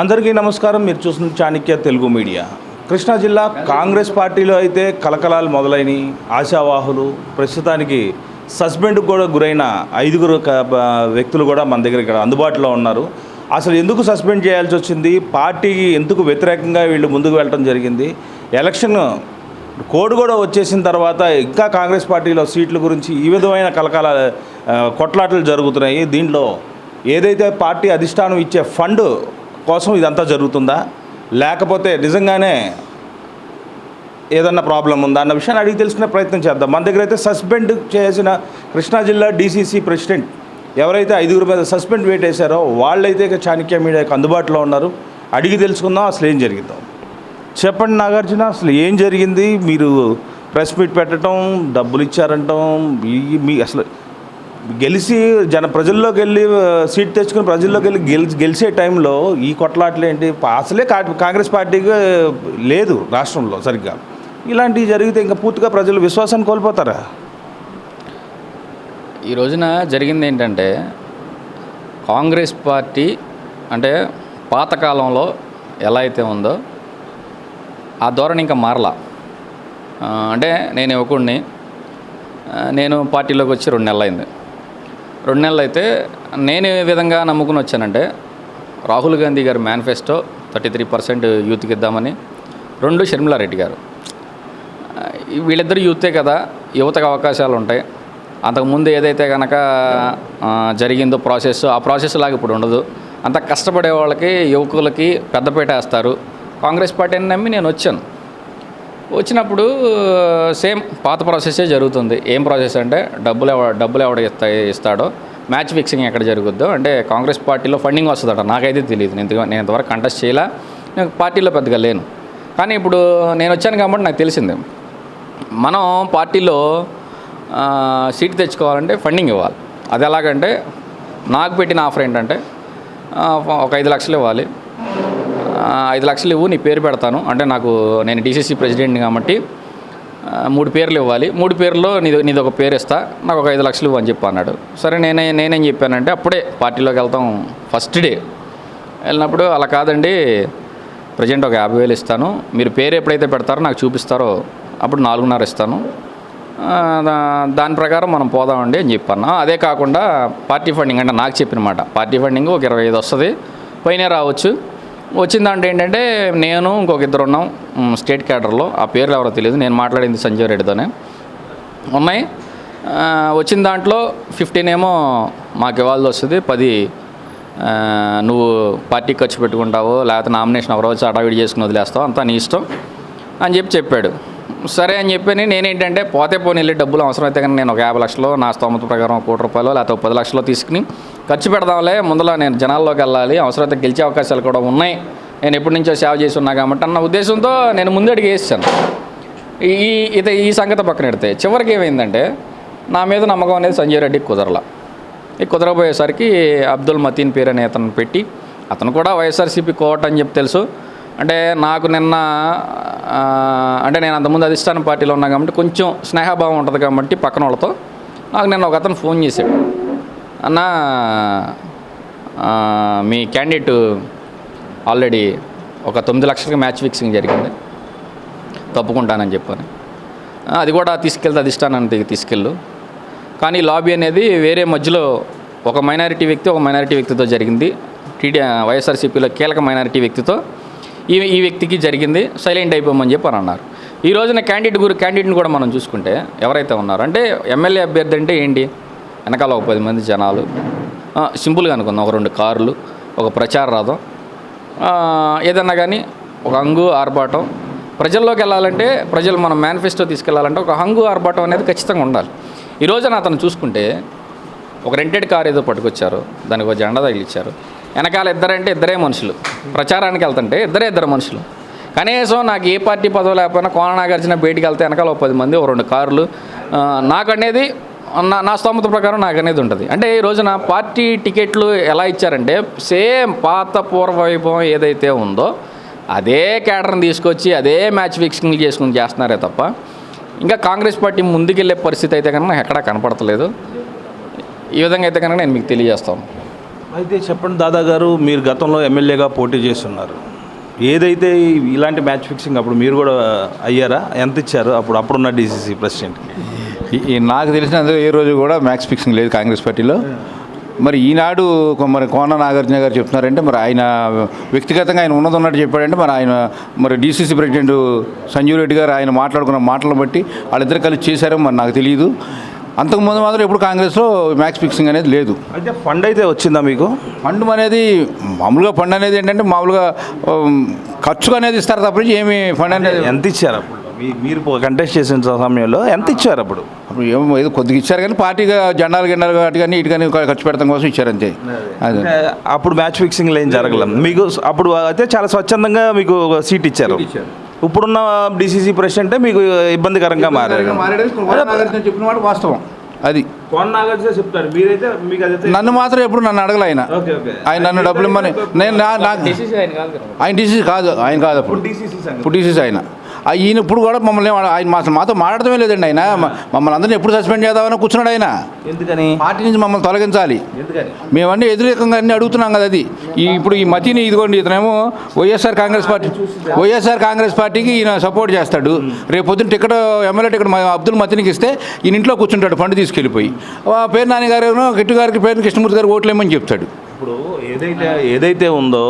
అందరికీ నమస్కారం. మీరు చూస్తున్న చాణక్య తెలుగు మీడియా. కృష్ణా జిల్లా కాంగ్రెస్ పార్టీలో అయితే కలకలాలు మొదలైనవి ఆశావాహులు. ప్రస్తుతానికి సస్పెండ్ కూడా గురైన ఐదుగురు వ్యక్తులు కూడా మన దగ్గర ఇక్కడ అందుబాటులో ఉన్నారు. అసలు ఎందుకు సస్పెండ్ చేయాల్సి వచ్చింది? పార్టీకి ఎందుకు వ్యతిరేకంగా వీళ్ళు ముందుకు వెళ్ళడం జరిగింది? ఎలక్షన్ కోడ్ కూడా వచ్చేసిన తర్వాత ఇంకా కాంగ్రెస్ పార్టీలో సీట్ల గురించి ఈ విధమైన కలకాల కొట్లాటలు జరుగుతున్నాయి. దీంట్లో ఏదైతే పార్టీ అధిష్టానం ఇచ్చే ఫండ్ కోసం ఇదంతా జరుగుతుందా? లేకపోతే నిజంగానే ఏదన్నా ప్రాబ్లం ఉందా అన్న విషయాన్ని అడిగి తెలుసుకునే ప్రయత్నం చేద్దాం. మన దగ్గర అయితే సస్పెండ్ చేసిన కృష్ణా జిల్లా డీసీసీ ప్రెసిడెంట్ ఎవరైతే ఐదుగురు మీద సస్పెండ్ వేట్ వేశారో వాళ్ళైతే ఇక చాణక్య మీడియాకి అందుబాటులో ఉన్నారు. అడిగి తెలుసుకుందాం అసలు ఏం జరిగిందో. చెప్పండి నాగార్జున అసలు ఏం జరిగింది? మీరు ప్రెస్ మీట్ పెట్టడం డబ్బులు ఇచ్చారంటాం మీ అసలు గెలిచి జన ప్రజల్లోకి వెళ్ళి సీట్ తెచ్చుకుని ప్రజల్లోకి వెళ్ళి గెలిచి గెలిచే టైంలో ఈ కొట్లాటలు ఏంటి? అసలే కా- కాంగ్రెస్ పార్టీకి లేదు రాష్ట్రంలో సరిగ్గా. ఇలాంటివి జరిగితే ఇంకా పూర్తిగా ప్రజలు విశ్వాసాన్ని కోల్పోతారా? ఈ రోజున జరిగింది ఏంటంటే కాంగ్రెస్ పార్టీ అంటే పాతకాలంలో ఎలా అయితే ఉందో ఆ ధోరణి ఇంకా మారలా. అంటే నేను యువకుడిని నేను పార్టీలోకి వచ్చి రెండు నెలలైంది. రెండు నెలలు అయితే నేను ఏ విధంగా నమ్ముకుని వచ్చానంటే రాహుల్ గాంధీ గారి మేనిఫెస్టో థర్టీ త్రీ పర్సెంట్ యూత్కి ఇద్దామని రెండు షర్మిలారెడ్డి గారు. వీళ్ళిద్దరు యూతే కదా యువతకు అవకాశాలు ఉంటాయి. అంతకుముందు ఏదైతే కనుక జరిగిందో ప్రాసెస్ ఆ ప్రాసెస్ లాగా ఇప్పుడు ఉండదు. అంత కష్టపడే వాళ్ళకి యువకులకి పెద్దపేట వేస్తారు. కాంగ్రెస్ పార్టీని నమ్మి నేను వచ్చాను. వచ్చినప్పుడు సేమ్ పాత ప్రాసెసే జరుగుతుంది. ఏం ప్రాసెస్ అంటే డబ్బులు ఎవ డబ్బులు ఎవడ ఇస్తా ఇస్తాడో మ్యాచ్ ఫిక్సింగ్ ఎక్కడ జరుగుద్దో అంటే కాంగ్రెస్ పార్టీలో ఫండింగ్ వస్తుందట. నాకైతే తెలియదు నేను నేను ఇంతవరకు కంటెస్ట్ చేయలే. నేను పార్టీలో పెద్దగా లేను. కానీ ఇప్పుడు నేను వచ్చాను కాబట్టి నాకు తెలిసింది. మనం పార్టీలో సీట్ తెచ్చుకోవాలంటే ఫండింగ్ ఇవ్వాలి. అది ఎలాగంటే నాకు పెట్టిన ఆఫర్ ఏంటంటే ఒక ఐదు లక్షలు ఇవ్వాలి. ఐదు లక్షలు ఇవ్వు నీ పేరు పెడతాను. అంటే నాకు నేను డీసీసీ ప్రెసిడెంట్ కాబట్టి మూడు పేర్లు ఇవ్వాలి. మూడు పేర్లో నీది నీది ఒక పేరు ఇస్తా. నాకు ఒక ఐదు లక్షలు ఇవ్వు అని చెప్పి అన్నాడు. సరే నేనే నేనేం చెప్పానంటే అప్పుడే పార్టీలోకి వెళ్తాం ఫస్ట్ డే. వెళ్ళినప్పుడు అలా కాదండి ప్రజెంట్ ఒక యాభై వేలు ఇస్తాను. మీరు పేరు ఎప్పుడైతే పెడతారో నాకు చూపిస్తారో అప్పుడు నాలుగున్నర ఇస్తాను. దాని ప్రకారం మనం పోదామండి అని చెప్పాను అదే కాకుండా పార్టీ ఫండింగ్ అంటే నాకు చెప్పినమాట పార్టీ ఫండింగ్ ఒక ఇరవై ఐదు వస్తుంది. పైనే రావచ్చు. వచ్చిన దాంట్లో ఏంటంటే నేను ఇంకొక ఇద్దరు ఉన్నాం స్టేట్ క్యాడర్లో ఆ పేర్లు ఎవరో తెలియదు నేను మాట్లాడింది సంజయ్ రెడ్డితోనే. ఉన్నాయి. వచ్చిన దాంట్లో ఫిఫ్టీన్ ఏమో మాకు ఇవ్వాల్సి వస్తుంది పది నువ్వు పార్టీకి ఖర్చు పెట్టుకుంటావు లేకపోతే నామినేషన్ ఎవరో రోజు అడావిడి చేసుకుని వదిలేస్తావు అంతా నీ ఇష్టం అని చెప్పి చెప్పాడు. సరే అని చెప్పి నేనేంటంటే పోతే పోనీ వెళ్ళి డబ్బులు అవసరమైతే కానీ నేను ఒక యాభై లక్షలు నా స్తోమత ప్రకారం ఒక కోటి రూపాయలు లేకపోతే పది లక్షలు తీసుకుని ఖర్చు పెడదాంలే ముందులో నేను జనాల్లోకి వెళ్ళాలి అవసరమైతే గెలిచే అవకాశాలు కూడా ఉన్నాయి. నేను ఎప్పటి నుంచో సేవ చేసి ఉన్నా కాబట్టి అన్న ఉద్దేశంతో నేను ముందడికి వేసాను ఈ ఇది ఈ సంగతి పక్కన పెడితే చివరికి ఏమైందంటే నా మీద నమ్మకం అనేది సంజయ్ రెడ్డికి కుదరల. ఈ కుదరబోయేసరికి అబ్దుల్ మతీన్ పేరు అనే అతను పెట్టి అతను కూడా వైఎస్ఆర్సీపీ కోట అని చెప్పి తెలుసు. అంటే నాకు నిన్న అంటే నేను అంతకుముందు అధిష్టాన పార్టీలో ఉన్నా కాబట్టి కొంచెం స్నేహభావం ఉంటుంది కాబట్టి పక్కన వాళ్ళతో నాకు నిన్న ఒక అతను ఫోన్ చేశాడు. అన్న మీ క్యాండిడేట్ ఆల్రెడీ ఒక తొమ్మిది లక్షలకి మ్యాచ్ ఫిక్సింగ్ జరిగింది. తప్పుకుంటానని చెప్పాను. అది కూడా తీసుకెళ్తే అధిష్టానానికి తీసుకెళ్ళు. కానీ లాబీ అనేది వేరే మధ్యలో ఒక మైనారిటీ వ్యక్తి ఒక మైనారిటీ వ్యక్తితో జరిగింది. టీడీ వైఎస్ఆర్సీపీలో కీలక మైనారిటీ వ్యక్తితో ఈ ఈ వ్యక్తికి జరిగింది. సైలెంట్ అయిపోమని చెప్పి అని అన్నారు. ఈ రోజున క్యాండిడేట్ గురి క్యాండిడేట్ని కూడా మనం చూసుకుంటే ఎవరైతే ఉన్నారో అంటే ఎమ్మెల్యే అభ్యర్థి అంటే ఏంటి? వెనకాల ఒక పది మంది జనాలు. సింపుల్గా అనుకుందాం ఒక రెండు కార్లు ఒక ప్రచార రథం ఏదన్నా కానీ ఒక హంగు ఆర్భాటం. ప్రజల్లోకి వెళ్ళాలంటే ప్రజలు మనం మేనిఫెస్టో తీసుకెళ్ళాలంటే ఒక హంగు ఆర్భాటం అనేది ఖచ్చితంగా ఉండాలి. ఈ రోజున అతను చూసుకుంటే ఒక రెంటెడ్ కార్ ఏదో పట్టుకొచ్చారు దానికి ఒక జెండా తగిలిచ్చారు. వెనకాల ఇద్దరంటే ఇద్దరే మనుషులు. ప్రచారానికి వెళ్తుంటే ఇద్దరే ఇద్దరు మనుషులు. కనీసం నాకు ఏ పార్టీ పదవి లేకపోయినా కోన నాగార్జున బయటికి వెళ్తే వెనకాల ఒక పది మంది ఒక రెండు కార్లు. నాకు అనేది నా నా స్తోమత ప్రకారం నాకు అనేది ఉంటుంది. అంటే ఈ రోజున పార్టీ టికెట్లు ఎలా ఇచ్చారంటే సేమ్ పాత పూర్వ వైభవం ఏదైతే ఉందో అదే క్యాడర్ని తీసుకొచ్చి అదే మ్యాచ్ ఫిక్సింగ్ చేసుకుని చేస్తున్నారే తప్ప ఇంకా కాంగ్రెస్ పార్టీ ముందుకెళ్ళే పరిస్థితి అయితే కనుక నాకు ఎక్కడా కనపడతలేదు. ఈ విధంగా అయితే కనుక నేను మీకు తెలియజేస్తాను. అయితే చెప్పండి దాదా గారు మీరు గతంలో ఎమ్మెల్యేగా పోటీ చేస్తున్నారు. ఏదైతే ఇలాంటి మ్యాచ్ ఫిక్సింగ్ అప్పుడు మీరు కూడా అయ్యారా? ఎంత ఇచ్చారు? అప్పుడు అప్పుడున్న డీసీసీ ప్రెసిడెంట్కి ఈ- నాకు తెలిసినంత ఏ రోజు కూడా మ్యాక్స్ ఫిక్సింగ్ లేదు కాంగ్రెస్ పార్టీలో. మరి ఈనాడు మరి కోన నాగార్జున గారు చెప్తున్నారంటే మరి ఆయన వ్యక్తిగతంగా ఆయన ఉన్నది ఉన్నట్టు చెప్పాడంటే మరి ఆయన మరి డీసీసీ ప్రెసిడెంట్ సంజీవ్ రెడ్డి గారు ఆయన మాట్లాడుకున్న మాటలను బట్టి వాళ్ళిద్దరు కలిసి చేశారో మరి నాకు తెలియదు. అంతకుముందు మాత్రం ఎప్పుడు కాంగ్రెస్లో మ్యాక్స్ ఫిక్సింగ్ అనేది లేదు. అయితే ఫండ్ అయితే వచ్చిందా మీకు? ఫండ్ అనేది మామూలుగా ఫండ్ అనేది ఏంటంటే మామూలుగా ఉమ్, ఖర్చుకు అనేది ఇస్తారు తప్ప ఏమి ఫండ్ అనేది ఎంత ఇచ్చారు అప్పుడు? మీరు కంటెస్ట్ చేసిన సమయంలో ఎంత ఇచ్చారు అప్పుడు? అప్పుడు ఏమో ఏదో కొద్దిగా ఇచ్చారు కానీ పార్టీగా జెండాలు గిండాలు వాటి కానీ ఇటు కానీ ఖర్చు పెడతాం కోసం ఇచ్చారు అంతే అప్పుడు మ్యాచ్ ఫిక్సింగ్ ఏం జరగలేదు మీకు అప్పుడు అయితే చాలా స్వచ్ఛందంగా మీకు సీట్ ఇచ్చారు. ఇప్పుడున్న డీసీసీ ప్రెసిడెంట్ మీకు ఇబ్బందికరంగా మారారు? చెప్పిన వాడు వాస్తవం. అది. చెప్తారు. మీరైతే మీకు నన్ను మాత్రం ఎప్పుడు నన్ను అడగలే ఆయన. Okay okay. ఆయన నన్ను డబ్బులు ఇమ్మని నేను నా- నాకు డిసిసి ఆయన కాదు కదా. ఆయన డీసీసీ కాదు ఆయన కాదు అప్పుడు. ఇప్పుడు డీసీసీ ఆయన. ఈయన ఇప్పుడు కూడా మమ్మల్ని ఆయన మాతో మాట్లాడటమే లేదండి ఆయన. మమ్మల్ని అందరినీ ఎప్పుడు సస్పెండ్ చేద్దామని కూర్చున్నాడు ఆయన. ఎందుకని? పార్టీ నుంచి మమ్మల్ని తొలగించాలి. మేమన్నీ వ్యతిరేకంగా అన్ని అడుగుతున్నాం కదా అది. ఈ ఇప్పుడు ఈ మతిని ఇదిగోండి ఇతనేమో వైఎస్ఆర్ కాంగ్రెస్ పార్టీ వైఎస్ఆర్ కాంగ్రెస్ పార్టీకి ఈయన సపోర్ట్ చేస్తాడు. రేపు పొద్దున్న టికెట్ ఎమ్మెల్యే టికెట్ అబ్దుల్ మతినికి ఇస్తే ఈయన ఇంట్లో కూర్చుంటాడు ఫండ్ తీసుకెళ్ళిపోయి. ఆ పేరు నాని గారు కిట్టు గారికి పేరు కృష్ణమూర్తి గారు ఓట్లేమని చెప్తాడు. ఇప్పుడు ఏదైతే ఏదైతే ఉందో.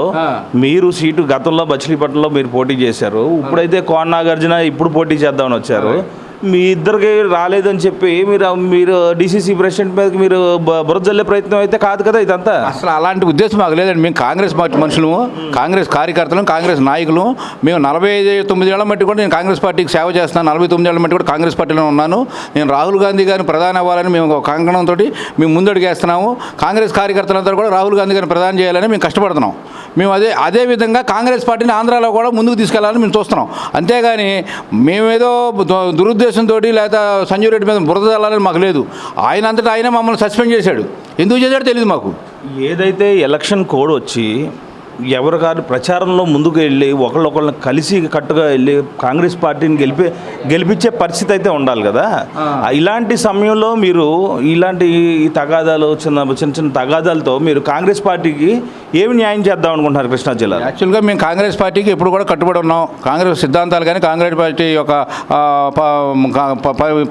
మీరు సీటు గతంలో మచిలీపట్నంలో మీరు పోటీ చేశారు. ఇప్పుడైతే కోన నాగార్జున ఇప్పుడు పోటీ చేద్దామని వచ్చారు. మీ ఇద్దరికి రాలేదని చెప్పి మీరు మీరు డీసీసీ ప్రెసిడెంట్ మీదకి మీరు బురదల్లే ప్రయత్నం అయితే కాదు కదా ఇదంతా? అసలు అలాంటి ఉద్దేశం మాకు లేదండి. మేము కాంగ్రెస్ పార్టీ మనుషులు కాంగ్రెస్ కార్యకర్తలు కాంగ్రెస్ నాయకులు. మేము నలభై ఐదు తొమ్మిది ఏళ్ళ మట్టి కూడా నేను కాంగ్రెస్ పార్టీకి సేవ చేస్తున్నాను నలభై తొమ్మిది ఏళ్ళ మట్టి కూడా కాంగ్రెస్ పార్టీలో ఉన్నాను. నేను రాహుల్ గాంధీ గారిని ప్రధాని అవ్వాలని మేము ఒక కంకణంతో మేము ముందడుగేస్తున్నాము. కాంగ్రెస్ కార్యకర్తలందరూ కూడా రాహుల్ గాంధీ గారిని ప్రధాని చేయాలని మేము కష్టపడుతున్నాం. మేము అదే అదే విధంగా కాంగ్రెస్ పార్టీని ఆంధ్రాలో కూడా ముందుకు తీసుకెళ్ళాలని మేము చూస్తున్నాం. అంతేగాని మేమేదో దు- ఉద్దేశంతో లేదా సంజీవ్ రెడ్డి మీద బురద చల్లాలని మాకు లేదు. ఆయన అంతటా ఆయన మమ్మల్ని సస్పెండ్ చేశాడు. ఎందుకు చేశాడో తెలియదు మాకు. ఏదైతే ఎలక్షన్ కోడ్ వచ్చి ఎవరు కాదు ప్రచారంలో ముందుకు వెళ్ళి ఒకళ్ళొకళ్ళని కలిసి కట్టుగా వెళ్ళి కాంగ్రెస్ పార్టీని గెలిపి గెలిపించే పరిస్థితి అయితే ఉండాలి కదా. ఇలాంటి సమయంలో మీరు ఇలాంటి ఈ తగాదాలు చిన్న చిన్న చిన్న తగాదాలతో మీరు కాంగ్రెస్ పార్టీకి ఏమి న్యాయం చేద్దాం అనుకుంటున్నారు కృష్ణా జిల్లాలో? యాక్చువల్గా మేము కాంగ్రెస్ పార్టీకి ఎప్పుడు కూడా కట్టుబడి ఉన్నాం. కాంగ్రెస్ సిద్ధాంతాలు కానీ కాంగ్రెస్ పార్టీ యొక్క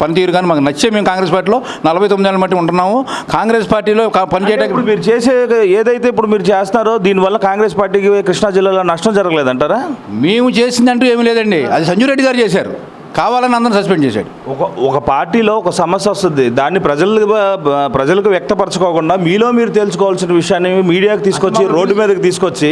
పనితీరు కానీ మాకు నచ్చే మేము కాంగ్రెస్ పార్టీలో నలభై తొమ్మిది ఏళ్ళ మట్టి ఉంటున్నాము. కాంగ్రెస్ పార్టీలో పనిచేయడానికి మీరు చేసే ఏదైతే ఇప్పుడు మీరు చేస్తున్నారో దీనివల్ల కాంగ్రెస్ పార్టీకి కృష్ణా జిల్లాలో నష్టం జరగలేదంటారా? మేము చేసిందంటూ ఏమీ లేదండి. అది సంజయ్ రెడ్డి గారు చేశారు. కావాలని అందరిని సస్పెండ్ చేశాడు. ఒక ఒక పార్టీలో ఒక సమస్య వస్తుంది. దాన్ని ప్రజలకు ప్రజలకు వ్యక్తపరచుకోకుండా మీలో మీరు తెలుసుకోవాల్సిన విషయాన్ని మీడియాకి తీసుకొచ్చి రోడ్డు మీదకి తీసుకొచ్చి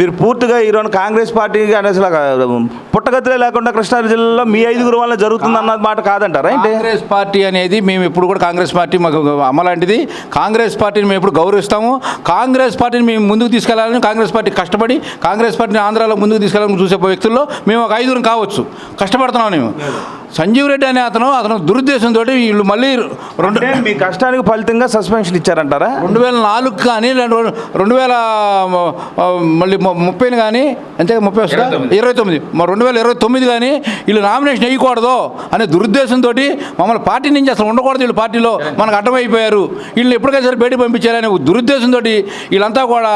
మీరు పూర్తిగా ఈరోజు కాంగ్రెస్ పార్టీకి అనే అసలు పుట్టగతిలే లేకుండా కృష్ణా జిల్లాలో మీ ఐదుగురు వల్ల జరుగుతుంది అన్న మాట కాదంటారా కాంగ్రెస్ పార్టీ అనేది మేము ఎప్పుడు కూడా కాంగ్రెస్ పార్టీ మాకు అమ్మలాంటిది కాంగ్రెస్ పార్టీని మేము ఎప్పుడు గౌరవిస్తాము. కాంగ్రెస్ పార్టీని మేము ముందుకు తీసుకెళ్ళాలని కాంగ్రెస్ పార్టీ కష్టపడి కాంగ్రెస్ పార్టీని ఆంధ్రాలో ముందుకు తీసుకెళ్ళాలని చూసే వ్యక్తుల్లో మేము ఒక ఐదుగురం కావచ్చు. కష్టపడుతున్నాం మేము. No, no. సంజీవ్ రెడ్డి అనే అతను అతను దురుద్దేశంతో వీళ్ళు మళ్ళీ రెండు మీ కష్టానికి ఫలితంగా సస్పెన్షన్ ఇచ్చారంటారా? రెండు వేల నాలుగు కానీ రెండు రెండు వేల మళ్ళీ ముప్పైని కానీ అంతే ముప్పై వస్తుందా? ఇరవై తొమ్మిది. మరి రెండు వేల ఇరవై తొమ్మిది కానీ వీళ్ళు నామినేషన్ వేయకూడదు అనే దురుద్దేశంతో మమ్మల్ని పార్టీ నుంచి అసలు ఉండకూడదు వీళ్ళు పార్టీలో. మనకు అడ్డమైపోయారు వీళ్ళని ఎప్పటికైనా సరే బయట పంపించారనే దురుద్దేశంతో వీళ్ళంతా కూడా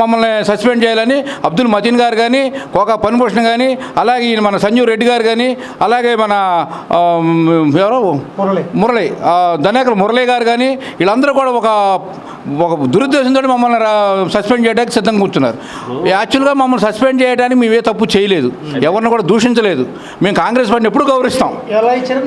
మమ్మల్ని సస్పెండ్ చేయాలని అబ్దుల్ మతీన్ గారు కానీ కోకా పనిభూషణ్ కానీ అలాగే ఈయన మన సంజీవ్ రెడ్డి గారు కానీ అలాగే మన ఎవరు? మురళి. ఆ, ధనేకల మురళి గారు కానీ వీళ్ళందరూ కూడా ఒక ఒక దురుద్దేశంతో మమ్మల్ని సస్పెండ్ చేయడానికి సిద్ధంగా కూర్చున్నారు. యాక్చువల్గా మమ్మల్ని సస్పెండ్ చేయడానికి మేమే తప్పు చేయలేదు. ఎవరిని కూడా దూషించలేదు. మేము కాంగ్రెస్ పార్టీని ఎప్పుడు గౌరవిస్తాం?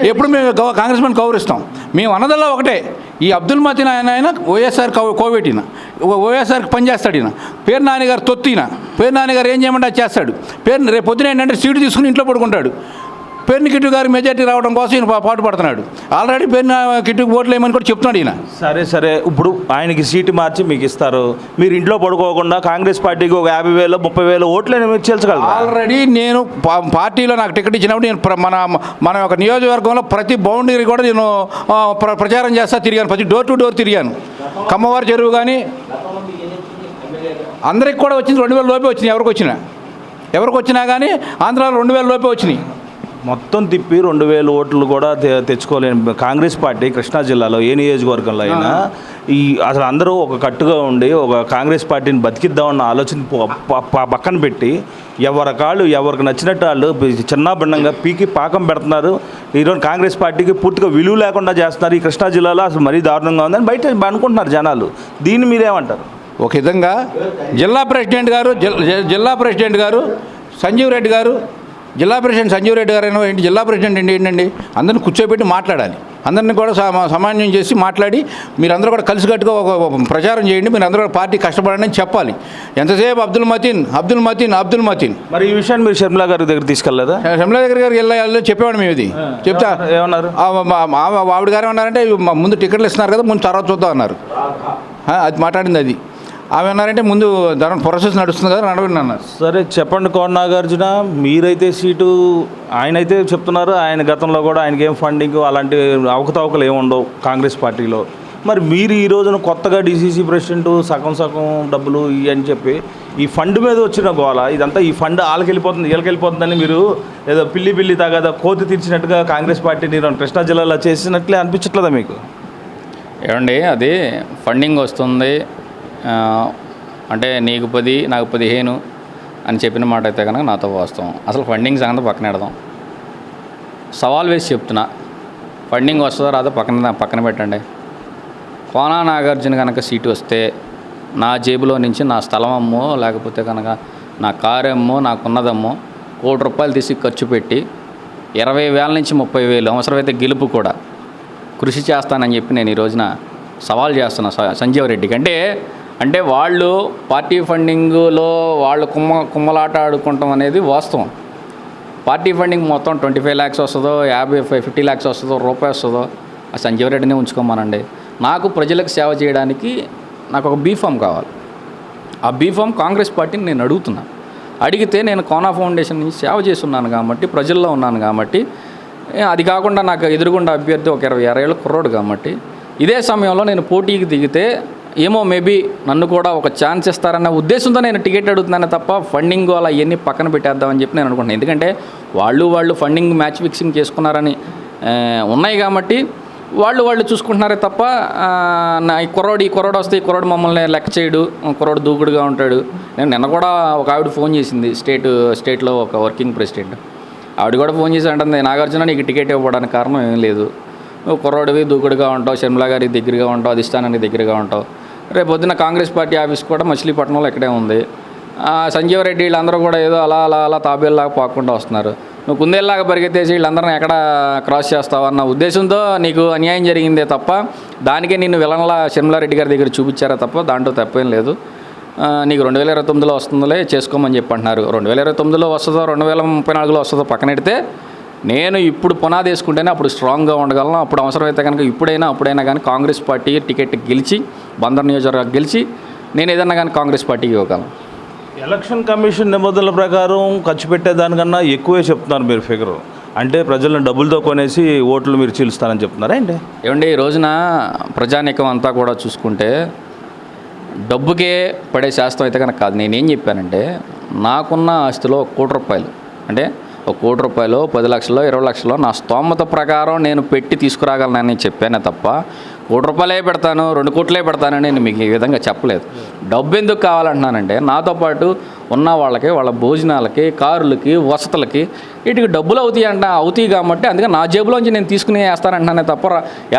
ఎప్పుడు మేము కాంగ్రెస్ పార్టీని గౌరవిస్తాం? మేము అన్నదల్లా ఒకటే. ఈ అబ్దుల్ మతీన్ ఆయన ఆయన వైఎస్ఆర్ కో- కోవిడ్ ఈయన. వైఎస్ఆర్కి పనిచేస్తాడు ఈయన. పేరు నాన్నగారు తొత్తు ఈయన. పేరు నాన్నగారు ఏం చేయమంటే చేస్తాడు. పేరు రేపు పొద్దున ఏంటంటే సీటు తీసుకుని ఇంట్లో పడుకుంటాడు. పేరుని కిట్టు గారి మెజార్టీ రావడం కోసం ఈయన పా- పాటు పడుతున్నాడు ఆల్రెడీ పేరుని కిట్టుకు ఓట్లు వేయమని కూడా చెప్తున్నాడు ఈయన. సరే సరే. ఇప్పుడు ఆయనకి సీటు మార్చి మీకు ఇస్తారు. మీరు ఇంట్లో పడుకోకుండా కాంగ్రెస్ పార్టీకి ఒక యాభై వేలు ముప్పై వేలు ఓట్లని మీరు చేల్చగలరా ఆల్రెడీ నేను పార్టీలో నాకు టికెట్ ఇచ్చినప్పుడు నేను మన మన యొక్క నియోజకవర్గంలో ప్రతి బౌండరీ కూడా నేను ప్రచారం చేస్తా తిరిగాను. ప్రతి డోర్ టు డోర్ తిరిగాను. కమ్మవారి చెరువు కానీ అందరికి కూడా వచ్చింది. రెండు వేల లోపే వచ్చినాయి. ఎవరికి వచ్చినా. ఎవరికి వచ్చినా కానీ ఆంధ్రాలో రెండు వేల లోపే వచ్చినాయి. మొత్తం తిప్పి రెండు వేల ఓట్లు కూడా తె- తెచ్చుకోలేని కాంగ్రెస్ పార్టీ కృష్ణా జిల్లాలో ఏ నియోజకవర్గంలో అయినా ఈ అసలు అందరూ ఒక కట్టుగా ఉండి ఒక కాంగ్రెస్ పార్టీని బతికిద్దామన్న ఆలోచన పక్కన పెట్టి ఎవరి కాళ్ళు ఎవరికి నచ్చినట్టు వాళ్ళు చిన్న భిన్నంగా పీకి పాకం పెడుతున్నారు. ఈరోజు కాంగ్రెస్ పార్టీకి పూర్తిగా విలువ లేకుండా చేస్తున్నారు. ఈ కృష్ణా జిల్లాలో అసలు మరీ దారుణంగా ఉందని బయట అనుకుంటున్నారు జనాలు. దీన్ని మీరేమంటారు? ఒక విధంగా జిల్లా ప్రెసిడెంట్ గారు జిల్లా ప్రెసిడెంట్ గారు సంజీవ్ రెడ్డి గారు జిల్లా ప్రెసిడెంట్ సంజీవ్ రెడ్డి గారు ఏంటి జిల్లా ప్రెసిడెంట్ ఏంటి ఏంటండి అందరిని కూర్చోబెట్టి మాట్లాడాలి అందరిని కూడా సమ- సమాన్యం చేసి మాట్లాడి మీరందరూ కూడా కలిసికట్టుగా ఒక ఒక ప్రచారం చేయండి మీరు అందరూ కూడా పార్టీ కష్టపడండి అని చెప్పాలి ఎంతసేపు అబ్దుల్ మతీన్ అబ్దుల్ మతీన్ అబ్దుల్ మతీన్ మరి ఈ విషయాన్ని మీరు షర్మిలా గారి దగ్గర తీసుకెళ్ళలేదా శంలా దగ్గర గారికి వెళ్ళి చెప్పేవాడు మేము ఇది చెప్తా ఏమన్నారు ఆవిడ గారు ఏమన్నారంటే ముందు టికెట్లు ఇస్తున్నారు కదా ముందు తర్వాత చూద్దాం అన్నారు అది మాట్లాడింది అది ఆమె అన్నారంటే ముందు దాని ప్రాసెస్ నడుస్తుంది కదా నడవండి అన్నారు. సరే చెప్పండి కోన నాగార్జున మీరైతే సీటు ఆయన అయితే చెప్తున్నారు ఆయన గతంలో కూడా ఆయనకి ఏం ఫండింగ్ అలాంటి అవకతవకలు ఏమి ఉండవు కాంగ్రెస్ పార్టీలో. మరి మీరు ఈ రోజున కొత్తగా డీసీసీ ప్రెసిడెంట్ సగం సగం డబ్బులు ఇవి అని చెప్పి ఈ ఫండ్ మీద వచ్చిన గోల ఇదంతా ఈ ఫండ్ వాళ్ళకి వెళ్ళిపోతుంది వీళ్ళకి వెళ్ళిపోతుందని మీరు ఏదో పిల్లి పిల్లి తగదా కోతి తీర్చినట్టుగా కాంగ్రెస్ పార్టీని కృష్ణా జిల్లాలో చేసినట్లే అనిపించట్లేదా మీకు? ఏమండి అది ఫండింగ్ వస్తుంది అంటే నీకు పది నాకు పదిహేను అని చెప్పిన మాట అయితే కనుక నాతో వాస్తవం. అసలు ఫండింగ్ సంగతి పక్కన పెడదాం. సవాల్ వేసి చెప్తున్నా. ఫండింగ్ వస్తుందో రాదో? పక్కన పక్కన పెట్టండి. కోనా నాగార్జున కనుక సీటు వస్తే నా జేబులో నుంచి నా స్థలం అమ్మో లేకపోతే కనుక నా కారు అమ్మో నాకున్నదమ్మో కోటి రూపాయలు తీసి ఖర్చు పెట్టి ఇరవై వేల నుంచి ముప్పై వేలు అవసరమైతే గెలుపు కూడా కృషి చేస్తానని చెప్పి నేను ఈ రోజున సవాల్ చేస్తున్నా స- సంజీవ్ రెడ్డికి. అంటే అంటే వాళ్ళు పార్టీ ఫండింగ్లో వాళ్ళు కుమ్మ కుమ్మలాట ఆడుకుంటాం అనేది వాస్తవం. పార్టీ ఫండింగ్ మొత్తం ట్వంటీ ఫైవ్ ల్యాక్స్ వస్తుందో యాభై ఫైవ్ ఫిఫ్టీ ల్యాక్స్ వస్తుందో రూపాయి వస్తుందో ఆ సంజీవ్ రెడ్డిని ఉంచుకోమనండి. నాకు ప్రజలకు సేవ చేయడానికి నాకు ఒక బీఫామ్ కావాలి. ఆ బీఫామ్ కాంగ్రెస్ పార్టీని నేను అడుగుతున్నా. అడిగితే నేను కోనా ఫౌండేషన్ నుంచి సేవ చేస్తున్నాను కాబట్టి ప్రజల్లో ఉన్నాను కాబట్టి అది కాకుండా నాకు ఎదురుగుండా అభ్యర్థి ఒక ఇరవై ఏళ్ళ కుర్రోడు కాబట్టి ఇదే సమయంలో నేను పోటీకి దిగితే ఏమో మేబీ నన్ను కూడా ఒక ఛాన్స్ ఇస్తారన్న ఉద్దేశంతో నేను టికెట్ అడుగుతున్నాను తప్ప ఫండింగ్ అలా ఇవన్నీ పక్కన పెట్టేద్దామని చెప్పి నేను అనుకుంటున్నాను. ఎందుకంటే వాళ్ళు వాళ్ళు ఫండింగ్ మ్యాచ్ ఫిక్సింగ్ చేసుకున్నారని ఉన్నాయి కాబట్టి వాళ్ళు వాళ్ళు చూసుకుంటున్నారే తప్ప నా ఈ కుర్రోడు ఈ కుర్రోడు వస్తే ఈ కుర్రోడు మమ్మల్ని లెక్క చేయడు కుర్రోడు దూకుడుగా ఉంటాడు. నేను నిన్న కూడా ఒక ఆవిడ ఫోన్ చేసింది స్టేట్ స్టేట్లో ఒక వర్కింగ్ ప్రెసిడెంట్. ఆవిడ కూడా ఫోన్ చేసి అంటుంది నాగార్జున నీకు టికెట్ ఇవ్వడానికి కారణం ఏం లేదు. నువ్వు కుర్రోడివి దూకుడుగా ఉంటావు షర్మిలా గారికి దగ్గరగా ఉంటావు అధిష్టానానికి దగ్గరగా ఉంటావు. రేపు పొద్దున కాంగ్రెస్ పార్టీ ఆఫీస్ కూడా మచిలీపట్నంలో ఇక్కడే ఉంది. ఆ, సంజీవ్ రెడ్డి వీళ్ళందరూ కూడా ఏదో అలా అలా అలా తాబేల్లాగా పాకుండా వస్తున్నారు. నువ్వు కుందేల్లాగా పరిగెత్తేసి వీళ్ళందరిని ఎక్కడ క్రాస్ చేస్తావు అన్న ఉద్దేశంతో నీకు అన్యాయం జరిగిందే తప్ప దానికే నిన్ను విలన్లా షర్మిలారెడ్డి గారి దగ్గర చూపించారా తప్ప దాంట్లో తప్పేం లేదు. నీకు రెండు వేల ఇరవై తొమ్మిదిలో వస్తుందిలే చేసుకోమని చెప్పి అంటున్నారు. రెండు వేల ఇరవై తొమ్మిదిలో వస్తుందో రెండు వేల ముప్పై నాలుగులో వస్తుందో పక్కనెడితే నేను ఇప్పుడు పునాది వేసుకుంటేనే అప్పుడు స్ట్రాంగ్గా ఉండగలను. అప్పుడు అవసరమైతే కనుక ఇప్పుడైనా అప్పుడైనా కానీ కాంగ్రెస్ పార్టీ టికెట్ గెలిచి బందర్ నియోజకవర్గం గెలిచి నేను ఏదన్నా కానీ కాంగ్రెస్ పార్టీకి ఇవ్వగలను. ఎలక్షన్ కమిషన్ నిబంధనల ప్రకారం ఖర్చు పెట్టేదానికన్నా ఎక్కువే చెప్తున్నారు మీరు ఫిగర్ అంటే ప్రజలను డబ్బులతో కొనేసి ఓట్లు మీరు చీలుస్తారని చెప్తున్నారా ఏంటి? ఏమండి ఈ రోజున ప్రజానీకం అంతా కూడా చూసుకుంటే డబ్బుకే పడే శాస్త్రం అయితే కనుక కాదు. నేనేం చెప్పానంటే నాకున్న ఆస్తిలో కోటి రూపాయలు. అంటే ఒక కోటి రూపాయలు పది లక్షలు ఇరవై లక్షలు నా స్తోమత ప్రకారం నేను పెట్టి తీసుకురాగలనని చెప్పానే తప్ప కోటి రూపాయలే పెడతాను రెండు కోట్లే పెడతానని నేను మీకు ఈ విధంగా చెప్పలేదు. డబ్బు ఎందుకు కావాలంటున్నానంటే నాతో పాటు ఉన్న వాళ్ళకి వాళ్ళ భోజనాలకి కారులకి వసతులకి వీటికి డబ్బులు అవుతాయి అంట అవుతాయి కాబట్టి అందుకే నా జేబులోంచి నేను తీసుకుని వేస్తానంటున్నానే తప్ప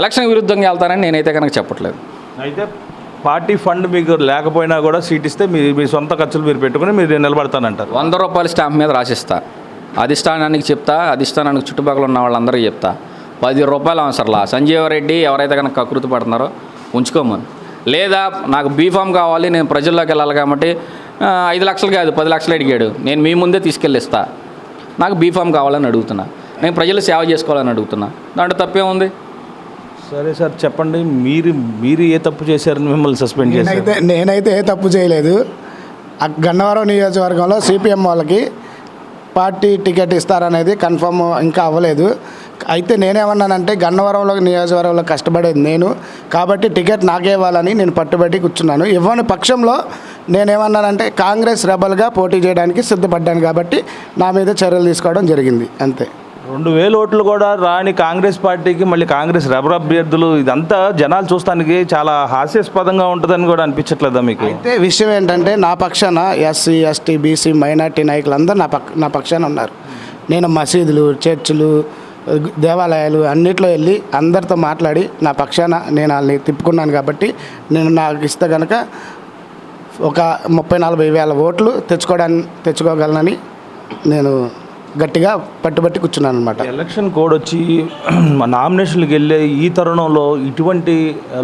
ఎలక్షన్ విరుద్ధంగా వెళ్తానని నేనైతే కనుక చెప్పట్లేదు. అయితే పార్టీ ఫండ్ మీకు లేకపోయినా కూడా సీట్ ఇస్తే మీ మీ సొంత ఖర్చులు మీరు పెట్టుకుని మీరు నిలబడతానంటారు. వంద రూపాయల స్టాంప్ మీద రాసిస్తా. అధిష్టానానికి చెప్తా అధిష్టానానికి చుట్టుపక్కల ఉన్న వాళ్ళందరికీ చెప్తా. పది రూపాయలు అవసరంలా సంజీవ రెడ్డి ఎవరైతే కనుక కకృతి పడుతున్నారో ఉంచుకోమని. లేదా నాకు బీఫామ్ కావాలి నేను ప్రజల్లోకి వెళ్ళాలి కాబట్టి ఐదు లక్షలు కాదు పది లక్షలు అడిగాడు. నేను మీ ముందే తీసుకెళ్ళి ఇస్తా నాకు బీఫామ్ కావాలని అడుగుతున్నా. నేను ప్రజలు సేవ చేసుకోవాలని అడుగుతున్నా. దాంట్లో తప్పేముంది సరే సార్ చెప్పండి. మీరు మీరు ఏ తప్పు చేశారని మిమ్మల్ని సస్పెండ్ చేశారు? నేనైతే నేనైతే ఏ తప్పు చేయలేదు. ఆ గన్నవరం నియోజకవర్గంలో సిపిఎం వాళ్ళకి పార్టీ టికెట్ ఇస్తారనేది కన్ఫర్మ్ ఇంకా అవ్వలేదు. అయితే నేనేమన్నానంటే గన్నవరంలో నియోజకవర్గంలో కష్టపడేది నేను. కాబట్టి టికెట్ నాకే ఇవ్వాలని నేను పట్టుబట్టి కూర్చున్నాను. ఇవ్వని పక్షంలో నేనేమన్నానంటే కాంగ్రెస్ రెబల్గా పోటీ చేయడానికి సిద్ధపడ్డాను కాబట్టి నా మీద చర్యలు తీసుకోవడం జరిగింది. అంతే. రెండు వేల ఓట్లు కూడా రాని కాంగ్రెస్ పార్టీకి మళ్ళీ కాంగ్రెస్ రెబర్ అభ్యర్థులు ఇదంతా జనాలు చూస్తానికి చాలా హాస్యాస్పదంగా ఉంటుందని కూడా అనిపించట్లేదా మీకు? అయితే విషయం ఏంటంటే నా పక్షాన ఎస్సీ ఎస్టీ బీసీ మైనార్టీ నాయకులందరూ నా పక్ నా పక్షాన ఉన్నారు. నేను మసీదులు చర్చిలు దేవాలయాలు అన్నిట్లో వెళ్ళి అందరితో మాట్లాడి నా పక్షాన నేను వాళ్ళని తిప్పుకున్నాను కాబట్టి నేను నాకు ఇస్తే కనుక ఒక ముప్పై నలభై వేల ఓట్లు తెచ్చుకోవడానికి తెచ్చుకోగలనని నేను గట్టిగా పట్టుబట్టి కూర్చున్నాను అనమాట ఎలక్షన్ కోడ్ వచ్చి మా నామినేషన్లకు వెళ్ళే ఈ తరుణంలో ఇటువంటి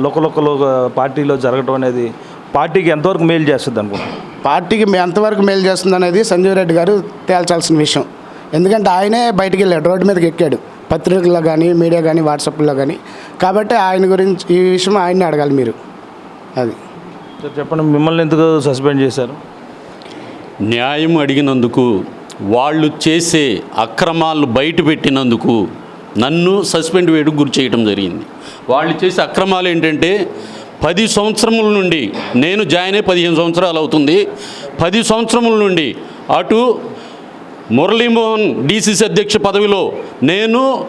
లోకలోకలు పార్టీలో జరగడం అనేది పార్టీకి ఎంతవరకు మేలు చేస్తుంది అనుకుంటున్నాను పార్టీకి ఎంతవరకు మేలు చేస్తుంది అనేది సంజీవ్ రెడ్డి గారు తేల్చాల్సిన విషయం. ఎందుకంటే ఆయనే బయటికి వెళ్ళాడు రోడ్డు మీదకి ఎక్కాడు. పత్రికల్లో కానీ మీడియా కానీ వాట్సాప్లో కానీ కాబట్టి ఆయన గురించి ఈ విషయం ఆయన్ని అడగాలి మీరు. అది. సార్ చెప్పండి మిమ్మల్ని ఎందుకు సస్పెండ్ చేశారు? న్యాయం అడిగినందుకు వాళ్ళు చేసే అక్రమాలను బయట పెట్టినందుకు నన్ను సస్పెండ్ వేయడం గురి చేయడం జరిగింది. వాళ్ళు చేసే అక్రమాలు ఏంటంటే పది సంవత్సరముల నుండి నేను జాయిన్ అయ్యి పదిహేను సంవత్సరాలు అవుతుంది. పది సంవత్సరముల నుండి అటు మురళీమోహన్ డీసీసీ అధ్యక్ష పదవిలో నేను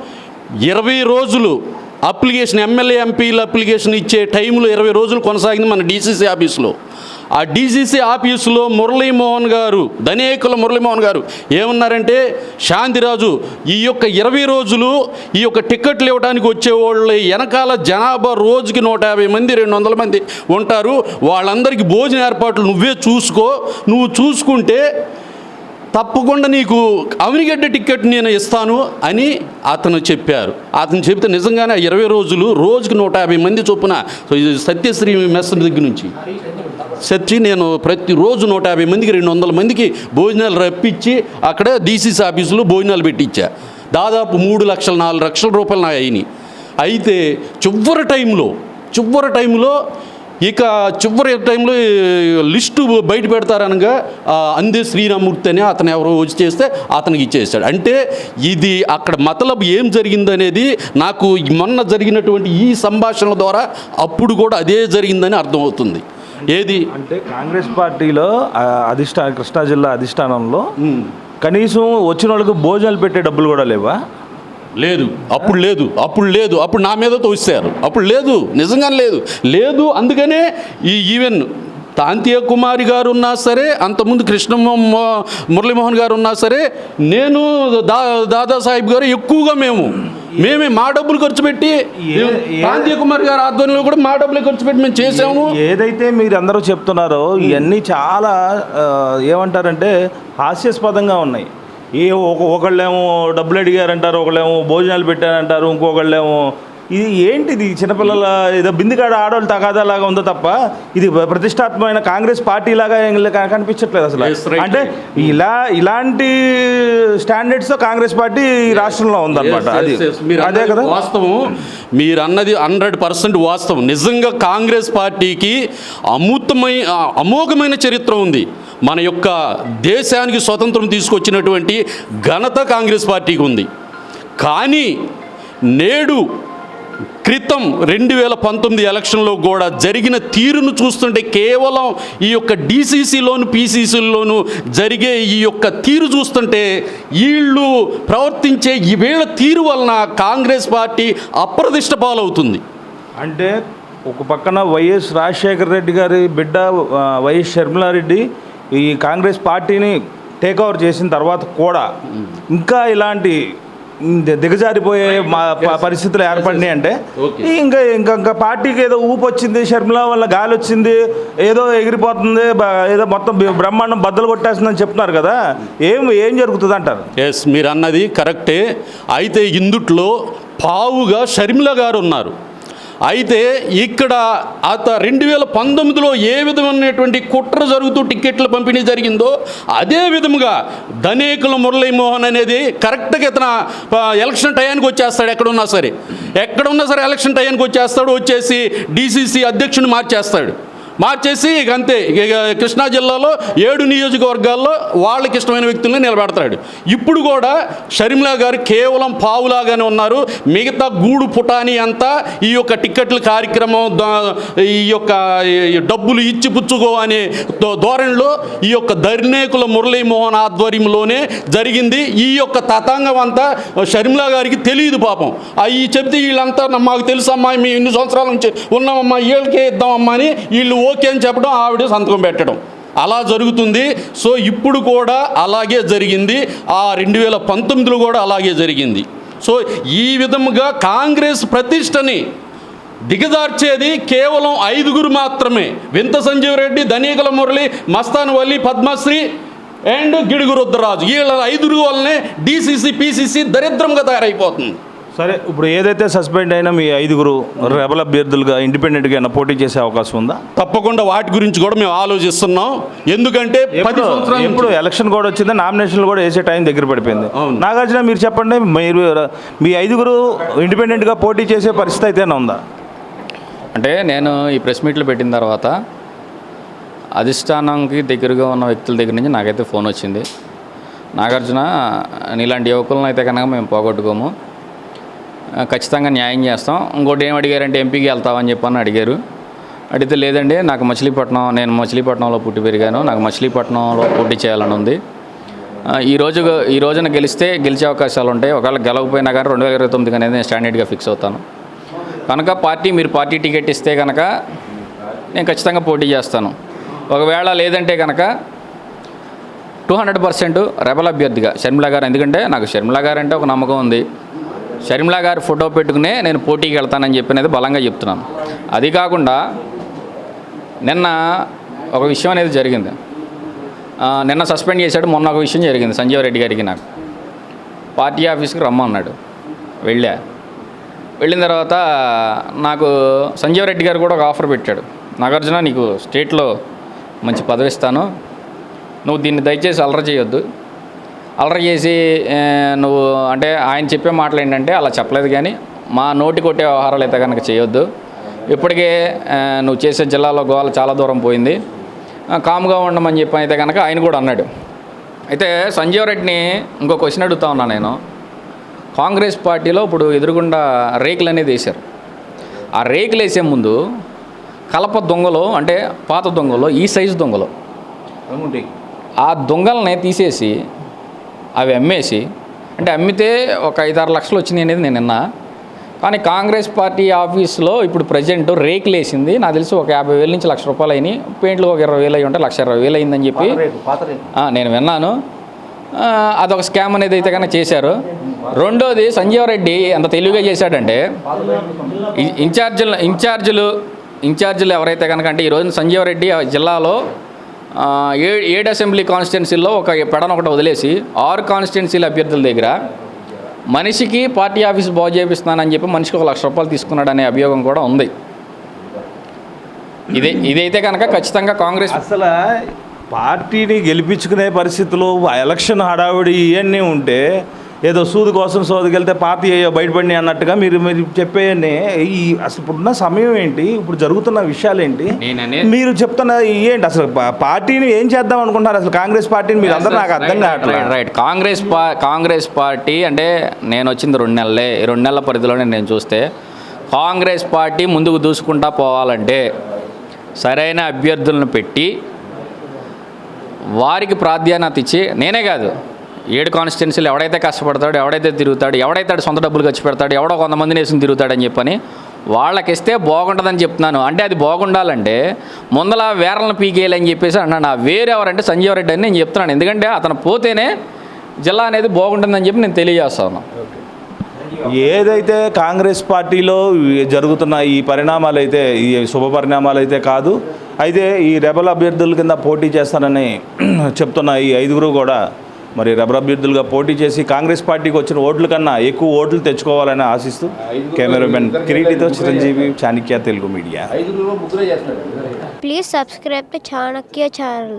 ఇరవై రోజులు అప్లికేషన్ ఎమ్మెల్యే ఎంపీల అప్లికేషన్ ఇచ్చే టైంలో ఇరవై రోజులు కొనసాగింది మన డీసీసీ ఆఫీసులో. ఆ డీసీసీ ఆఫీసులో మురళీమోహన్ గారు ధనేకుల మురళీమోహన్ గారు ఏమన్నారంటే శాంతిరాజు ఈ యొక్క ఇరవై రోజులు ఈ యొక్క టిక్కెట్లు ఇవ్వడానికి వచ్చేవాళ్ళు వెనకాల జనాభా రోజుకి నూట యాభై మంది రెండు వందల మంది ఉంటారు. వాళ్ళందరికీ భోజన ఏర్పాట్లు నువ్వే చూసుకో. నువ్వు చూసుకుంటే తప్పకుండా నీకు అవినిగడ్డ టికెట్ నేను ఇస్తాను అని అతను చెప్పారు. అతను చెప్తే నిజంగానే ఇరవై రోజులు రోజుకి నూట యాభై మంది చొప్పున సత్యశ్రీ మెస్ దగ్గర నుంచి. సచ్చి నేను ప్రతిరోజు నూట యాభై మందికి రెండు వందల మందికి భోజనాలు రప్పించి అక్కడ డీసీసీ ఆఫీసులో భోజనాలు పెట్టించా. దాదాపు మూడు లక్షల నాలుగు లక్షల రూపాయలు నా అయినాయి. అయితే చివరి టైంలో చివరి టైంలో ఇక చివరి టైంలో లిస్టు బయట పెడతారనగా అందే శ్రీరామూర్తి అని అతను ఎవరో వచ్చి చేస్తే అతనికి ఇచ్చేసాడు అంటే ఇది అక్కడ మతలబ్ ఏం జరిగిందనేది నాకు మొన్న జరిగినటువంటి ఈ సంభాషణల ద్వారా అప్పుడు కూడా అదే జరిగిందని అర్థమవుతుంది. ఏది? అంటే కాంగ్రెస్ పార్టీలో అధిష్టాన కృష్ణా జిల్లా అధిష్టానంలో కనీసం వచ్చిన వాళ్ళకి భోజనాలు పెట్టే డబ్బులు కూడా లేవా? లేదు అప్పుడు లేదు అప్పుడు లేదు అప్పుడు నా మీద తోసారు అప్పుడు లేదు నిజంగా లేదు. లేదు అందుకనే ఈ ఈవెన్ తాంతీయ కుమారి గారు ఉన్నా సరే అంతకుముందు కృష్ణ మురళీమోహన్ గారు ఉన్నా సరే నేను దా దాదాసాహెబ్ గారు ఎక్కువగా మేము. మేమే మా డబ్బులు ఖర్చు పెట్టి తాంతీయ కుమార్ గారు ఆధ్వర్యంలో కూడా మా డబ్బులు ఖర్చు పెట్టి మేము చేసాము ఏదైతే మీరు అందరూ చెప్తున్నారో ఇవన్నీ చాలా ఏమంటారంటే హాస్యాస్పదంగా ఉన్నాయి. ఏ ఒక ఒకళ్ళేమో డబ్బులు అడిగారంటారు ఒకళ్ళేమో భోజనాలు పెట్టారంటారు ఇంకొకళ్ళేమో ఇది ఏంటిది? చిన్నపిల్లల ఏదో బిందికాడ ఆడవాళ్ళు తగాదా లాగా ఉందో తప్ప ఇది ప్రతిష్టాత్మకమైన కాంగ్రెస్ పార్టీ లాగా కనిపించట్లేదు అసలు. అంటే ఇలా ఇలాంటి స్టాండర్డ్స్ కాంగ్రెస్ పార్టీ ఈ రాష్ట్రంలో ఉందన్నమాట. అది అదే కదా? వాస్తవం. మీరు అన్నది హండ్రెడ్ పర్సెంట్ వాస్తవం. నిజంగా కాంగ్రెస్ పార్టీకి అమూతమై ఆ, అమోఘమైన చరిత్ర ఉంది. మన యొక్క దేశానికి స్వతంత్రం తీసుకొచ్చినటువంటి ఘనత కాంగ్రెస్ పార్టీకి ఉంది. కానీ నేడు క్రితం రెండు వేల పంతొమ్మిది ఎలక్షన్లో కూడా జరిగిన తీరును చూస్తుంటే కేవలం ఈ యొక్క డీసీసీలోను పీసీసీలోను జరిగే ఈ యొక్క తీరు చూస్తుంటే వీళ్ళు ప్రవర్తించే ఈ వేళ తీరు వలన కాంగ్రెస్ పార్టీ అప్రదిష్ట పాలవుతుంది. అంటే ఒక పక్కన వైఎస్ రాజశేఖర రెడ్డి గారి బిడ్డ వైఎస్ షర్మిలారెడ్డి ఈ కాంగ్రెస్ పార్టీని టేక్ ఓవర్ చేసిన తర్వాత కూడా ఇంకా ఇలాంటి దిగజారిపోయే మా ప- పరిస్థితులు ఏర్పడినాయి అంటే. ఇంకా ఇంకా ఇంకా పార్టీకి ఏదో ఊపు వచ్చింది షర్మిల వల్ల గాలి వచ్చింది ఏదో ఎగిరిపోతుంది ఏదో మొత్తం బ్రహ్మాండం బద్దలు కొట్టేస్తుందని చెప్తున్నారు కదా. ఏం ఏం జరుగుతుంది అంటారు? ఎస్ మీరు అన్నది కరెక్టే. అయితే ఇందుట్లో పావుగా షర్మిల గారు ఉన్నారు. అయితే ఇక్కడ అత రెండు వేల పంతొమ్మిదిలో ఏ విధమైనటువంటి కుట్ర జరుగుతూ టిక్కెట్లు పంపిణీ జరిగిందో అదే విధముగా ధనేకుల మురళీమోహన్ అనేది కరెక్ట్గా ఇతను ఎలక్షన్ టయానికి వచ్చేస్తాడు ఎక్కడున్నా సరే. ఎక్కడున్నా సరే ఎలక్షన్ టయానికి వచ్చేస్తాడు వచ్చేసి డీసీసీ అధ్యక్షుని మార్చేస్తాడు. మార్చేసి ఇక అంతే. ఇక కృష్ణా జిల్లాలో ఏడు నియోజకవర్గాల్లో వాళ్ళకి ఇష్టమైన వ్యక్తుల్ని నిలబెడతాడు. ఇప్పుడు కూడా షర్మిలా గారు కేవలం పావులాగానే ఉన్నారు. మిగతా గూడు పుటాని అంతా ఈ యొక్క టిక్కెట్ల కార్యక్రమం ఈ యొక్క డబ్బులు ఇచ్చి పుచ్చుకో అనే ధోరణిలో ఈ యొక్క దర్నేకుల మురళీమోహన్ ఆధ్వర్యంలోనే జరిగింది. ఈ యొక్క తతాంగం అంతా షర్మిలా గారికి తెలియదు పాపం. అవి చెప్తే వీళ్ళంతా మాకు తెలుసమ్మా మేము ఇన్ని సంవత్సరాల నుంచి ఉన్నామమ్మా వీళ్ళకే ఇద్దామమ్మా అని వీళ్ళు ఓకే అని చెప్పడం ఆవిడ సంతకం పెట్టడం. అలా జరుగుతుంది. సో ఇప్పుడు కూడా అలాగే జరిగింది. ఆ రెండు వేల పంతొమ్మిదిలో కూడా అలాగే జరిగింది. సో ఈ విధముగా కాంగ్రెస్ ప్రతిష్టని దిగజార్చేది కేవలం ఐదుగురు మాత్రమే. వింత సంజీవ్ రెడ్డి ధనీకల మురళి మస్తాన్ వల్లి పద్మశ్రీ అండ్ గిడుగు రుద్రరాజు. వీళ్ళ ఐదుగురు వల్లనే డీసీసీ పీసీసీ దరిద్రంగా తయారైపోతుంది. సరే ఇప్పుడు ఏదైతే సస్పెండ్ అయినా మీ ఐదుగురు రెబల్ అభ్యర్థులుగా ఇండిపెండెంట్గా ఏమైనా పోటీ చేసే అవకాశం ఉందా? తప్పకుండా వాటి గురించి కూడా మేము ఆలోచిస్తున్నాం. ఎందుకంటే పది సంవత్సరాల ఎప్పుడు ఎలక్షన్ కూడా వచ్చింది నామినేషన్లు కూడా వేసే టైం దగ్గర పడిపోయింది. నాగార్జున మీరు చెప్పండి మీరు మీ ఐదుగురు ఇండిపెండెంట్గా పోటీ చేసే పరిస్థితి అయితేనే ఉందా? అంటే నేను ఈ ప్రెస్ మీట్లు పెట్టిన తర్వాత అధిష్టానంకి దగ్గరగా ఉన్న వ్యక్తుల దగ్గర నుంచి నాకైతే ఫోన్ వచ్చింది. నాగార్జున నీలాంటి యువకులను అయితే కనుక మేము పోగొట్టుకోము. ఖచ్చితంగా న్యాయం చేస్తాం. ఇంకోటి ఏం అడిగారంటే ఎంపీకి వెళ్తావని చెప్పని అడిగారు. అడిగితే లేదండి నాకు మచిలీపట్నం నేను మచిలీపట్నంలో పుట్టి పెరిగాను నాకు మచిలీపట్నంలో పోటీ చేయాలని ఉంది. ఈ రోజు ఈ రోజున గెలిస్తే గెలిచే అవకాశాలు ఉంటాయి. ఒకవేళ గెలవకపోయినా కానీ రెండు వేల ఇరవై తొమ్మిదికి అనేది నేను స్టాండర్డ్గా ఫిక్స్ అవుతాను. కనుక పార్టీ మీరు పార్టీ టికెట్ ఇస్తే కనుక నేను ఖచ్చితంగా పోటీ చేస్తాను. ఒకవేళ లేదంటే కనుక టూ హండ్రెడ్ పర్సెంట్ రెబల్ అభ్యర్థిగా షర్మిలా గారు. ఎందుకంటే నాకు షర్మిలా గారు అంటే ఒక నమ్మకం ఉంది. షర్మిలా గారు ఫోటో పెట్టుకునే నేను పోటీకి వెళ్తానని చెప్పినది బలంగా చెప్తున్నాను. అది కాకుండా నిన్న ఒక విషయం అనేది జరిగింది. నిన్న సస్పెండ్ చేశాడు మొన్న ఒక విషయం జరిగింది సంజీవ్ రెడ్డి గారికి నాకు. పార్టీ ఆఫీస్కి రమ్మన్నాడు. వెళ్ళా. వెళ్ళిన తర్వాత నాకు సంజీవ్ రెడ్డి గారు కూడా ఒక ఆఫర్ పెట్టాడు. నాగార్జున నీకు స్టేట్లో మంచి పదవి ఇస్తాను. నువ్వు దీన్ని దయచేసి అలర చేయొద్దు. అలర చేసి నువ్వు అంటే ఆయన చెప్పే మాటలు ఏంటంటే అలా చెప్పలేదు కానీ మా నోటి కొట్టే వ్యవహారాలు అయితే కనుక చేయొద్దు. ఇప్పటికే నువ్వు చేసే జిల్లాలో గోవాల చాలా దూరం పోయింది. కామ్గా ఉండమని చెప్పి అయితే కనుక ఆయన కూడా అన్నాడు. అయితే సంజీవ్ రెడ్డిని ఇంకో క్వశ్చన్ అడుగుతా ఉన్నా నేను. కాంగ్రెస్ పార్టీలో ఇప్పుడు ఎదురుగుండా రేకులు అనేది వేశారు. ఆ రేకులు వేసే ముందు కలప దొంగలు అంటే పాత దొంగలు ఈ సైజు దొంగలు ఆ దొంగల్ని తీసేసి అవి అమ్మేసి అంటే అమ్మితే ఒక ఐదారు లక్షలు వచ్చినాయి అనేది నేను విన్నా. కానీ కాంగ్రెస్ పార్టీ ఆఫీస్లో ఇప్పుడు ప్రజెంట్ రేకులు వేసింది. నాకు తెలిసి ఒక యాభై వేల నుంచి లక్ష రూపాయలు అయినాయి. పెయింట్లు ఒక ఇరవై వేలు అయ్యి ఉంటే లక్ష ఇరవై వేలు అయిందని చెప్పి నేను విన్నాను. అదొక స్కామ్ అనేది అయితే కనుక చేశారు. రెండోది సంజీవ్ రెడ్డి ఎంత తెలివిగా చేశాడంటే ఇన్ఛార్జీలు ఇన్ఛార్జీలు ఇన్ఛార్జీలు ఎవరైతే కనుక అంటే ఈరోజు సంజీవ్ రెడ్డి జిల్లాలో ఏ ఏడు అసెంబ్లీ కాన్స్టిట్యున్సీల్లో ఒక పెడన ఒకటి వదిలేసి ఆరు కాన్స్టిట్యున్సీల అభ్యర్థుల దగ్గర మనిషికి పార్టీ ఆఫీస్ బాగు చేపిస్తున్నానని చెప్పి మనిషికి ఒక లక్ష రూపాయలు తీసుకున్నాడు అనే అభియోగం కూడా ఉంది. ఇదే ఇదైతే కనుక ఖచ్చితంగా కాంగ్రెస్ అసలు పార్టీని గెలిపించుకునే పరిస్థితులు ఎలక్షన్ హడావిడి ఇవన్నీ ఉంటే ఏదో సూది కోసం సోదికెళ్తే పార్టీ అయ్యో బయటపడి అన్నట్టుగా మీరు మీరు చెప్పేయన్ని ఈ అసలు ఇప్పుడున్న సమయం ఏంటి? ఇప్పుడు జరుగుతున్న విషయాలు ఏంటి మీరు చెప్తున్న ఏంటి? అసలు పార్టీని ఏం చేద్దాం అనుకుంటున్నారు? అసలు కాంగ్రెస్ పార్టీని మీరు అందరూ నాకు అర్థం కావట్లేదు. రైట్, కాంగ్రెస్ పా కాంగ్రెస్ పార్టీ అంటే నేను వచ్చింది రెండు నెలలే రెండు నెలల పరిధిలోనే నేను చూస్తే కాంగ్రెస్ పార్టీ ముందుకు దూసుకుంటా పోవాలంటే సరైన అభ్యర్థులను పెట్టి వారికి ప్రాధాన్యత ఇచ్చి నేనే కాదు ఏడు కాన్స్టిట్యున్సీలు ఎవడైతే కష్టపడతాడు ఎవడైతే తిరుగుతాడు ఎవడైతే సొంత డబ్బులు ఖర్చు పెడతాడు ఎవడో కొంతమందిని వేసుకుని తిరుగుతాడని చెప్పని వాళ్ళకి ఇస్తే బాగుంటుందని చెప్తున్నాను. అంటే అది బాగుండాలంటే ముందల వేరలను పీకేయాలని చెప్పేసి అన్నాను ఆ వేరెవరంటే సంజీవ్ రెడ్డి అని నేను చెప్తున్నాను. ఎందుకంటే అతను పోతేనే జిల్లా అనేది బాగుంటుందని చెప్పి నేను తెలియజేస్తాను. ఏదైతే కాంగ్రెస్ పార్టీలో జరుగుతున్న ఈ పరిణామాలు అయితే ఈ శుభ పరిణామాలు అయితే కాదు అయితే ఈ రెబల్ అభ్యర్థుల కింద పోటీ చేస్తానని చెప్తున్న ఈ ఐదుగురు కూడా మరి రెబల్ అభ్యర్థులుగా పోటీ చేసి కాంగ్రెస్ పార్టీకి వచ్చిన ఓట్ల కన్నా ఎక్కువ ఓట్లు తెచ్చుకోవాలని ఆశిస్తూ cameraman కిరీటితో Chiranjeevi Chanakya Telugu media. Please subscribe to Chanakya channel.